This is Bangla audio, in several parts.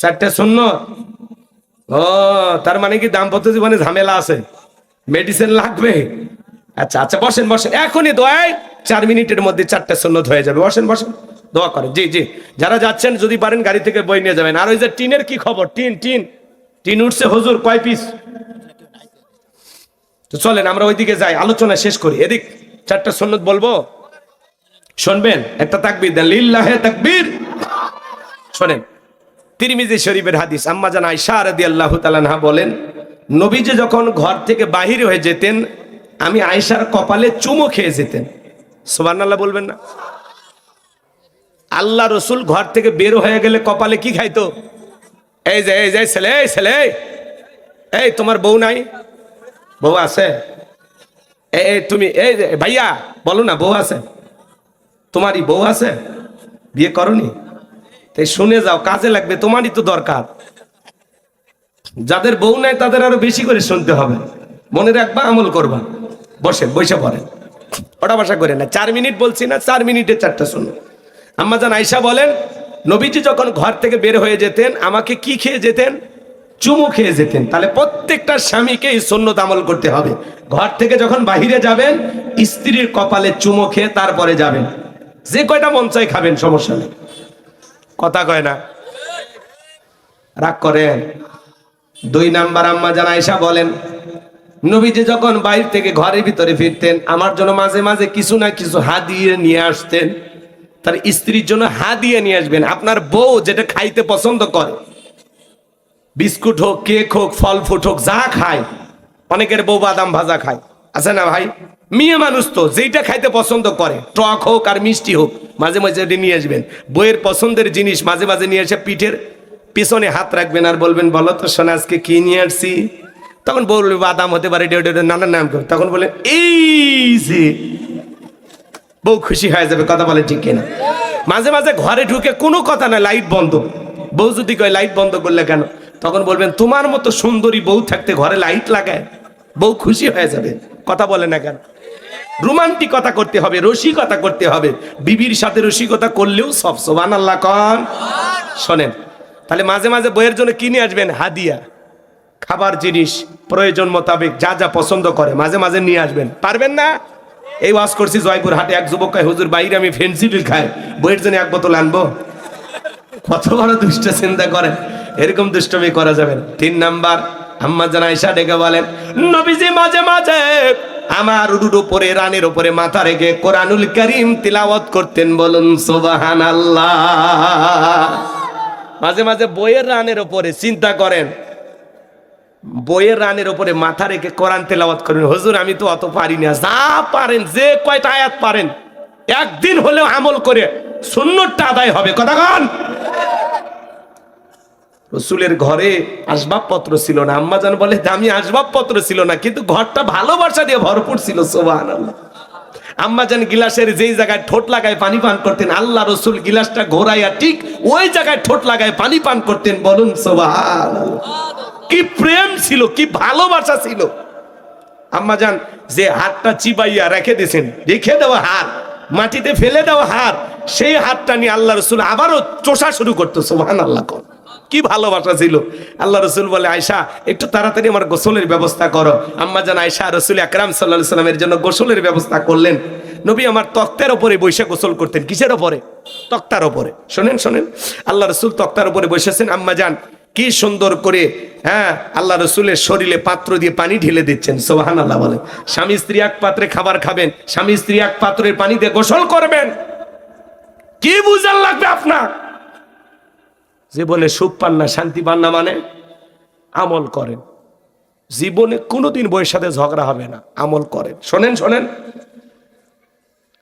চারটে শূন্য ও, তার মানে কি দাম্পত্য জীবনে ঝামেলা আছে? মেডিসিন লাগবে? আচ্ছা আচ্ছা বসেন বসেন। এখনই দোয়ায় চার মিনিটের মধ্যে চারটে শূন্য হয়ে যাবে। বসেন বসেন। দোয়া করেন। জি জি। যারা যাচ্ছেন, যদি পারেন, গাড়ি থেকে বই নিয়ে যাবেন। আর ওই যে টিনের কি খবর? Tin tin. টিন উঠছে, হুজুর, কয় পিস তো চলেন, আমরা ওইদিকে যাই। আলোচনা শেষ করি। এদিক চারটা সন্ন্যত বলব? শুনবেন? একটা তাকবীর দেন। লিল্লাহে তাকবীর। শোনেন। তিরমিজি শরীফের হাদিস। আম্মা জান আয়সা রাদিয়াল্লাহু তাআলা বলেন, নবীজি যখন ঘর থেকে বাহির হয়ে যেতেন, আমি আয়সার কপালে চুমো খেয়ে যেতেন। সুবহানাল্লাহ বলবেন না। আল্লাহ রসুল ঘর থেকে বের হয়ে গেলে কপালে কি খাইতো? এই যে এই যে ছেলে ছেলে, এই তোমার বউ নাই? বউ আছে? এই তুমি এই যে ভাইয়া, বলো না, বউ আছে? তোমারই বউ আছে? বিয়ে করনি? তাই শুনে যাও, কাজে লাগবে, তোমারই তো দরকার। যাদের বউ নাই, তাদের আরও বেশি করে শুনতে হবে। মনে রাখবা, আমল করবা। বসে বসে পড়েন। ওটা বাসা করে না, চার মিনিট বলছি না, চার মিনিটে চারটা শুনুন। আম্মাজান আয়সা বলেন, নবীজি যখন ঘর থেকে বের হয়ে যেতেন, আমাকে কি খেয়ে যেতেন? চুমু খেয়ে যেতেন। তাহলে প্রত্যেকটা স্বামীকে এই সন্ন্যত আমল করতে হবে। ঘর থেকে যখন বাহিরে যাবেন, স্ত্রীর কপালে চুমো খেয়ে তারপরে যাবেন। যে কয়টা মন চাই খাবেন, সমস্যা নেই। কথা কয় না। রাগ করেন। দুই নাম্বার আম্মা জান আয়সা বলেন, নবীজি যখন বাইর থেকে ঘরের ভিতরে ফিরতেন, আমার জন্য মাঝে মাঝে কিছু না কিছু হাত দিয়ে নিয়ে আসতেন। তার স্ত্রীর জন্য হা দিয়ে নিয়ে আসবেন। আপনার বউ যেটা খাইতে পছন্দ করে। বিস্কুট হোক, কেক হোক, ফল ফুট হোক, যা খায়। অনেকের বউ বাদাম ভাজা খায়। আছে না ভাই? মেয়ে মানুষ তো, যেইটা খাইতে পছন্দ করে, টক হোক আর মিষ্টি হোক, মাঝে মাঝে এটা নিয়ে আসবেন। বইয়ের পছন্দের জিনিস মাঝে মাঝে নিয়ে এসে পিঠের পিছনে হাত রাখবেন আর বলবেন, বলো তো সোনা, আজকে কি নিয়ে আসছি? তখন বলবে, বাদাম হতে পারে নানার নাম করে। তখন বলে, এই যে, বউ খুশি হয়ে যাবে, কথা বলে ঠিক কিনা? মাঝে মাঝে ঘরে ঢুকে কোনো কথা না, লাইট বন্ধ। বউ যদি কয়, লাইট বন্ধ করলে কেন? তখন বলবেন, তোমার মতো সুন্দরী বউ থাকতে ঘরে লাইট লাগায়, বউ খুশি হয়ে যাবে, কথা বলে না কেন? রোমান্টিকতা করতে হবে, রসিকতা করতে হবে। বিবির সাথে রসিকতা করলেও সব সোবান আল্লাহ কন। শোনেন, তাহলে মাঝে মাঝে বইয়ের জন্য কিনে আসবেন? হাদিয়া। খাবার জিনিস, প্রয়োজন মোতাবেক যা যা পছন্দ করে, মাঝে মাঝে নিয়ে আসবেন। পারবেন না? এই ওয়াজ করছি জয়পুর হাটে, এক যুবক হুজুর, বাইরে আমি ফেন্সিডিল খাই, বইয়ের জন্য এক বোতল আনব? কত বড় দুষ্ট চিন্তা করেন এরকম দুষ্টমি করা যাবে তিন নাম্বার, আম্মা জানা ঈশা ডেকে বলেন, নবীজি মাঝে মাঝে আমার উডুর উপরে, রানের উপরে মাথা রেখে কোরআনুল করিম তিলাওয়াত করতেন, বলুন সুবাহান মাঝে মাঝে বইয়ের রানের উপরে চিন্তা করেন, বইয়ের রানের উপরে মাথা রেখে কোরআন তেলাওয়াত করেন, হুজুর, আমি তো অত পারি না, যা পারেন, যে কয়টা আয়াত পারেন, একদিন হলেও আমল করে শূন্যটা আদায় হবে, কথা কন। রসুলের ঘরে আসবাবপত্র ছিল না। আম্মাজান বলে, দামি আসবাবপত্র ছিল না, কিন্তু ঘরটা ভালোবাসা দিয়ে ভরপুর ছিল সোবান আম্মাজান গিলাসের যেই জায়গায় ঠোঁট লাগায় পানি পান করতেন, আল্লাহ রসুল গিলাসটা ঘোরাইয়া ঠিক ওই জায়গায় ঠোঁট লাগায় পানি পান করতেন, বলুন সোবান কি প্রেম ছিল, কি ভালোবাসা ছিল। আম্মাজান যে হাতটা চিবাইয়া রেখে দিয়েছেন, রেখে দেওয়া হাত মাটিতে ফেলে দেওয়া হাত সেই হাতটা নিয়ে আল্লাহ রসুল আবারও চোষা শুরু করতো সোহান আল্লাহ কর। কি ভালোবাসা ছিল? আল্লাহ রসুল বলে আয়সা একটু তাড়াতাড়ি আমার গোসলের ব্যবস্থা করো। আম্মা জান আয়সা রসুল আকরাম সাল্লাহ সাল্লামের জন্য গোসলের ব্যবস্থা করলেন। নবী আমার তক্তের ওপরে বসে গোসল করতেন। কিসের ওপরে তক্তার ওপরে শোনেন শোনেন। আল্লাহ রসুল তক্তার ওপরে বসেছেন। আম্মা যান কি সুন্দর করে হ্যাঁ আল্লাহ রসুলের শরীরে পাত্র দিয়ে পানি ঢেলে দিচ্ছেন। সোহান আল্লাহ বলে স্বামী, স্ত্রী এক পাত্রে খাবার খাবেন। স্বামী, স্ত্রী এক পাত্রের পানি দিয়ে গোসল করবেন। কি বুঝার লাগবে আপনার? জীবনে সুখ পান না, শান্তি পান না মানে আমল করেন। জীবনে কোনোদিন বইয়ের সাথে ঝগড়া হবে না, আমল করেন। শোনেন শোনেন।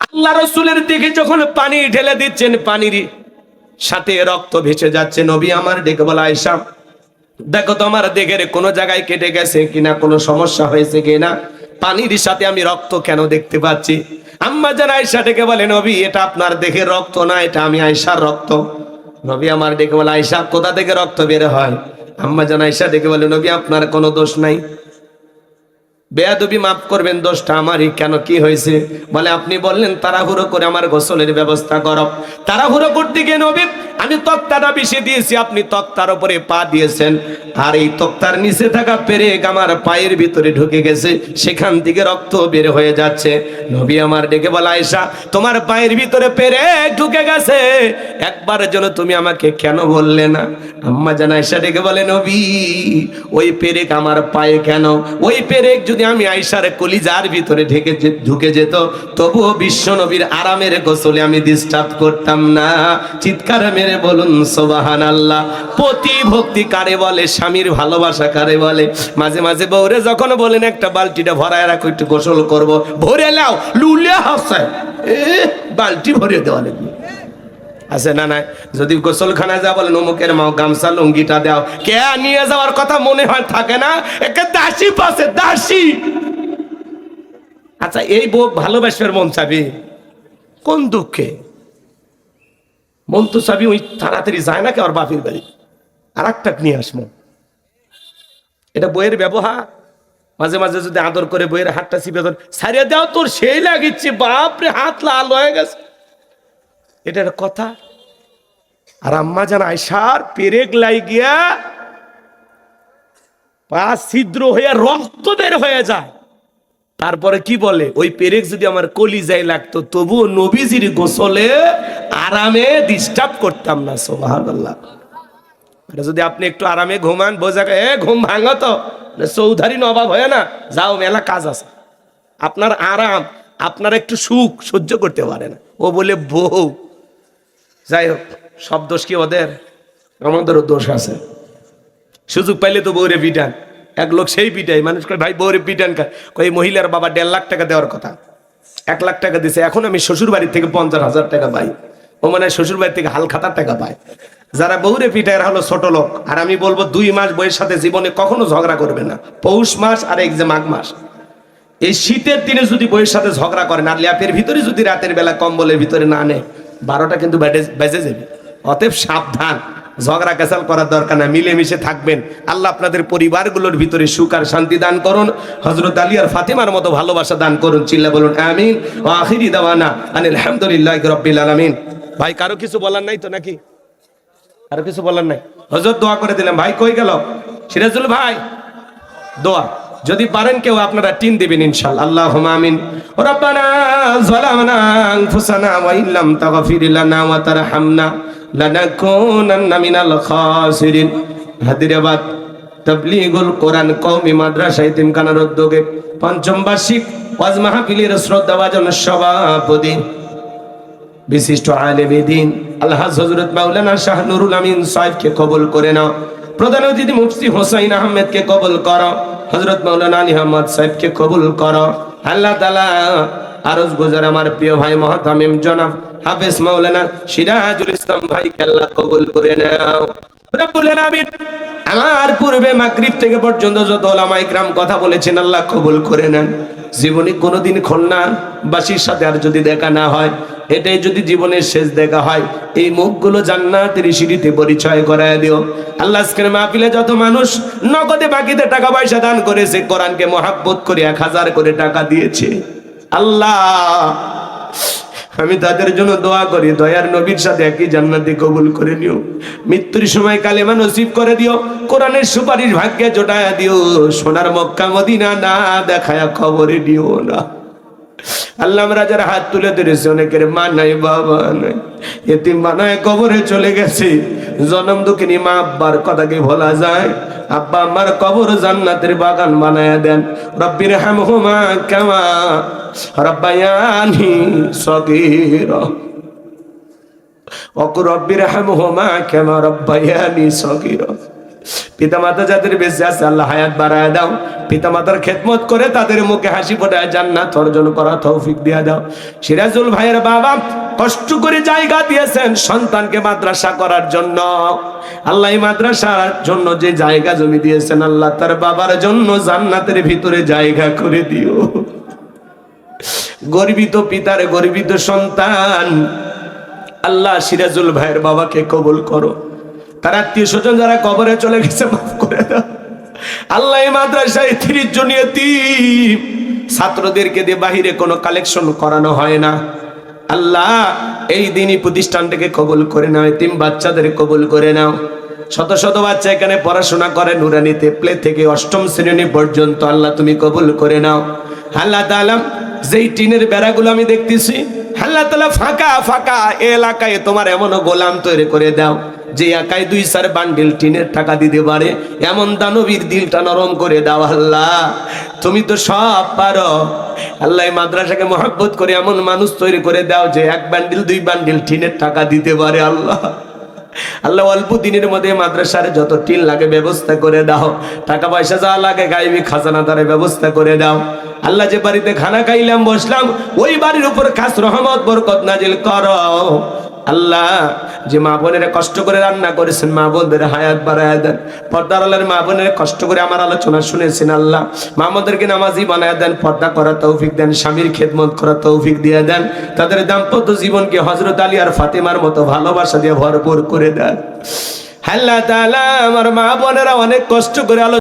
আল্লাহ রসুলের দিকে যখন পানি ঢেলে দিচ্ছেন, পানির সাথে রক্ত ভেসে যাচ্ছে, নবী আমার ডেকে বলা আয়সা দেখো তো আমার দেখের কোনো জায়গায় কেটে গেছে কিনা, কোনো সমস্যা হয়েছে কিনা? পানির সাথে আমি রক্ত কেন দেখতে পাচ্ছি? আম্মা যেন আয়সা ডেকে বলে, নবী, এটা আপনার দেখে রক্ত না, এটা আমি আয়সার রক্ত। নবী আমার ডেকে বলে আয়সা কোথা থেকে রক্ত বের হয়? আম্মা যেন আয়সা ডেকে বলে, নবী, আপনার কোনো দোষ নাই। বেয়াদবি মাফ করবেন, দোষটা আমারই। কেন, কি হয়েছে? বলে, আপনি বললেন, তাড়াহুড়ো করে আমার গোসলের ব্যবস্থা করো। তাড়াহুড়ো করতে গিয়ে নবী আমি তক্তাটা বেশি দিয়েছি, আপনি তক্তার উপরে পা দিয়েছেন। আর এই তক্তার নিচে থাকা পেরেক আমার পায়ের ভিতরে ঢুকে গেছে, সেখান থেকে রক্ত বের হয়ে যাচ্ছে। নবী আমার ডেকে বলা আয়সা তোমার পায়ের ভিতরে পেরেক ঢুকে গেছে। একবার জন্য তুমি আমাকে কেন বললে না? আম্মা জান আয়সা ডেকে বলে, নবী, ওই পেরেক আমার পায়ে কেন? ওই পেরেক যদি আমি আয়সার কলিজার ভিতরে ঢেকে ঢুকে যেত, তবুও বিশ্ব নবীর আরামের গোসলে আমি ডিস্টার্ব করতাম না। চিৎকার মেরে বলুন সোবাহান আল্লাহ পতি ভক্তি কারে বলে, স্বামীর ভালোবাসা কারে বলে? মাঝে মাঝে বউরে যখন বলেন, একটা বালতিটা ভরায় রাখো, একটু গোসল করব। ভরে লাও লুলে হাসায় এ, বালতি ভরে দেওয়া লাগবে। আছে না নাই? যদি গোসলখানায় যা বলেন, অমুকের মাও গামছা, লুঙ্গিটা দাও। কে নিয়ে যাওয়ার কথা মনে হয় থাকে না? একে দাসী পাশে, দাসী। আচ্ছা এই বউ ভালোবাসবার মন চাবি? কোন দুঃখে? মন তো চাবি ওই তাড়াতাড়ি যায় না কে? ওর বাপির বাড়ি। আর একটা নিয়ে আসব এটা বইয়ের ব্যবহার। মাঝে মাঝে যদি আদর করে বইয়ের হাতটা চিপে ধর, সারিয়ে দাও তোর, সেই লাগিচ্ছে বাপরে হাত লাল হয়ে গেছে। এটা কথা। আর আম্মা জান আয়সার পেরেক লাই গিয়া পা ছিদ্র হয়ে রক্ত বের হয়ে যায়। তারপরে কি বলে, ওই পেরেক যদি আমার কলি কলিজায় লাগতো, তবুও নবীজির গোসলে আরামে ডিস্টার্ব করতাম না সোবাহান্লাহ এটা যদি আপনি একটু আরামে ঘুমান, বোঝা এ, ঘুম ভাঙো তো। না চৌধারি নবাব হয় না, যাও, মেলা কাজ আছে। আপনার আরাম, আপনার একটু সুখ সহ্য করতে পারে না। ও বলে, বউ, যাই হোক, সব দোষ কি ওদের? আমাদেরও দোষ আছে। সুযোগ পাইলে তো বউরে পিটান। এক লোক সেই পিটাই মানুষ কয়, ভাই, বউরে পিটান কই মহিলার বাবা দেড় লাখ টাকা দেওয়ার কথা। এক লাখ টাকা দিছে, এখন আমি শ্বশুর বাড়ি থেকে পঞ্চাশ হাজার টাকা পাই। ও মানে শ্বশুর বাড়ি থেকে হাল খাতার টাকা পায়। যারা বউরে পিটায় হলো ছোট লোক। আর আমি বলব, দুই মাস বইয়ের সাথে জীবনে কখনো ঝগড়া করবে না। পৌষ মাস আর এক যে মাঘ মাস। এই শীতের দিনে যদি বইয়ের সাথে ঝগড়া করেন আর ল্যাপের ভিতরে যদি রাতের বেলা কম্বলের ভিতরে না নেয় বারোটা কিন্তু বেজে যাবে। অতএব সাবধান। ঝগড়া কেসাল করার দরকার না মিলেমিশে থাকবেন। আল্লাহ আপনাদের পরিবারগুলোর ভিতরে সুখ আর শান্তি দান করুন। হজরত আলী আর ফাতেমার মতো ভালোবাসা দান করুন। চিল্লা বলুন, আমিন। ও আখিরি দাওয়ানা আনিল আলহামদুলিল্লাহ রব্বিল আলামিন। ভাই, কারও কিছু বলার নাই তো নাকি? আর কিছু বলার নাই? হজরত দোয়া করে দিলাম ভাই, কই গেল? সিরাজুল ভাই, দোয়া। যদি পারেন কেউ আপনারা টিন দিবেন, ইনশাআল্লাহ। আল্লাহ আমিন। রব্বানা যালামনা আনফুসানা, ওয়া ইল্লাম তাগফির লানা ওয়া তারহামনা লানাকুনান্না মিনাল খাসিরিন। হায়দ্রাবাদ তাবলীগুল কোরআন কওমি মাদ্রাসা ইতিমখানার উদ্যোগে পঞ্চম বার্ষিক ওয়াজ মাহফিলের শ্রদ্ধাভাজন সভাপতি বিশিষ্ট আলেমে দিন। আল্লাহ হজরত মাওলানা শাহ নুরুল আমিন সাহেবকে কবুল করে নাও। প্রধান অতিথি মুফতি হোসাইন আহমেদকে কবুল করো। হজরত মাওলানা আলী আহমদ সাহেবকে কবুল করো। আল্লাহ তালা আরজ গুজার আমার প্রিয় ভাই মহাতামিম জনাব হাফেজ মাওলানা সিরাজুল ইসলাম ভাইকে আল্লাহ কবুল করে নাও। রব্বুল আলামিন, আমার পূর্বে মাগরিব থেকে পর্যন্ত যত ওলামা ইকরাম কথা বলেছেন আল্লাহ কবুল করে নেন। জীবনে কোনোদিন খুলনা বাসীর সাথে আর যদি দেখা না হয় এটাই যদি জীবনের শেষ দেখা হয়, এই মুখগুলো জান্নাতের সিঁড়িতে পরিচয় করায় দিও। আল্লাহ আজকের মাহফিলে যত মানুষ নগদে বাকিতে টাকা পয়সা দান করেছে, কোরআনকে মহাব্বত করে এক হাজার করে টাকা দিয়েছে। আল্লাহ, আমি তাদের জন্য দোয়া করি, দয়ার নবীর সাথে একই জান্নাতে কবুল করে নিও। মৃত্যুর সময় কালেমা নসিব করে দিও, কোরআনের সুপারিশ ভাগ্যে জোটায়া দিও, সোনার মক্কা মদিনা না দেখায়া খবরে দিও না। আল্লাহ যারা হাত তুলে ধরেছে, অনেকের মা নাই, বাবা নাই। এতিম বানায় কবরে চলে গেছে। জনম দুঃখিনী মা, আব্বার কথাকে ভোলা যায়? আব্বা আমার কবর জান্নাতের বাগান বানায় দেন। রব্বির হামহুমা কামা রব্বায়ানি সগীরা। অকু রব্বির হামহুমা কেমা রব্বায়ানি সগীরা। পিতামাতা যাদের বেঁচে আছে, আল্লাহ হায়াত বাড়ায় দাও। পিতামাতার খেদমত করে তাদের মুখে হাসি ফোটায় জান্নাত অর্জন করা তৌফিক দিয়া দাও। সিরাজুল ভাইয়ের বাবা কষ্ট করে জায়গা দিয়েছেন সন্তানকে মাদ্রাসা করার জন্য। আল্লাহ মাদ্রাসার জন্য যে জায়গা জমি দিয়েছেন, আল্লাহ তার বাবার জন্য জান্নাতের ভিতরে জায়গা করে দিও। গর্বিত পিতার গর্বিত সন্তান, আল্লাহ সিরাজুল ভাইয়ের বাবাকে কবুল করো। তার আত্মীয় স্বজন যারা কবরে চলে গেছে, মাফ করে দাও। আল্লাহ মাদ্রাসায় তিরিশ জন ছাত্রদেরকে দিয়ে বাহিরে কোনো কালেকশন করানো হয় না। আল্লাহ এই দিনই প্রতিষ্ঠানটাকে কবুল করে নাও এতিম বাচ্চাদের কবুল করে নাও। শত শত বাচ্চা এখানে পড়াশোনা করে নুরানিতে, প্লে থেকে অষ্টম শ্রেণি পর্যন্ত আল্লাহ তুমি কবুল করে নাও। আল্লাহ তাআলা যেই টিনের বেড়াগুলো আমি দেখতেছি, আল্লাহ তালা ফাঁকা ফাঁকা এলাকায় তোমার এমনও গোলাম তৈরি করে দাও। যে একাই দুই চার বান্ডিল টিনের টাকা দিতে পারে, এমন দানবীর দিলটা নরম করে দাও আল্লাহ। তুমি তো সব পারো। আল্লাহ মাদ্রাসাকে মহব্বত করে এমন মানুষ তৈরি করে দাও যে এক বান্ডিল, দুই বান্ডিল টিনের টাকা দিতে পারে আল্লাহ। আল্লাহ অল্প দিনের মধ্যে মাদ্রাসার যত টিন লাগে ব্যবস্থা করে দাও। টাকা পয়সা যা লাগে গাইবি, খাজানা দ্বারা ব্যবস্থা করে দাও। আল্লাহ যে বাড়িতে খানা খাইলাম, বসলাম, ওই বাড়ির উপর খাস রহমত, বরকত নাজিল করো। আল্লাহ, যে মা বোনেরা কষ্ট করে রান্না করেছেন, মা বোনদের হায়াত বাড়ায় দেন। পর্দার মা বোনেরা কষ্ট করে আমার আলোচনা শুনেছেন আল্লাহ। মা বোনদেরকে নামাজি বানায় দেন, পর্দা করা তৌফিক দেন, স্বামীর খেদমত করা তৌফিক দিয়ে দেন। তাদের দাম্পত্য জীবনকে হজরত আলী আর ফাতেমার মতো ভালোবাসা দিয়ে ভরপুর করে দেন। আল্লাহ তাআলা আমার মা বোনেরা অনেক কষ্ট করে আলো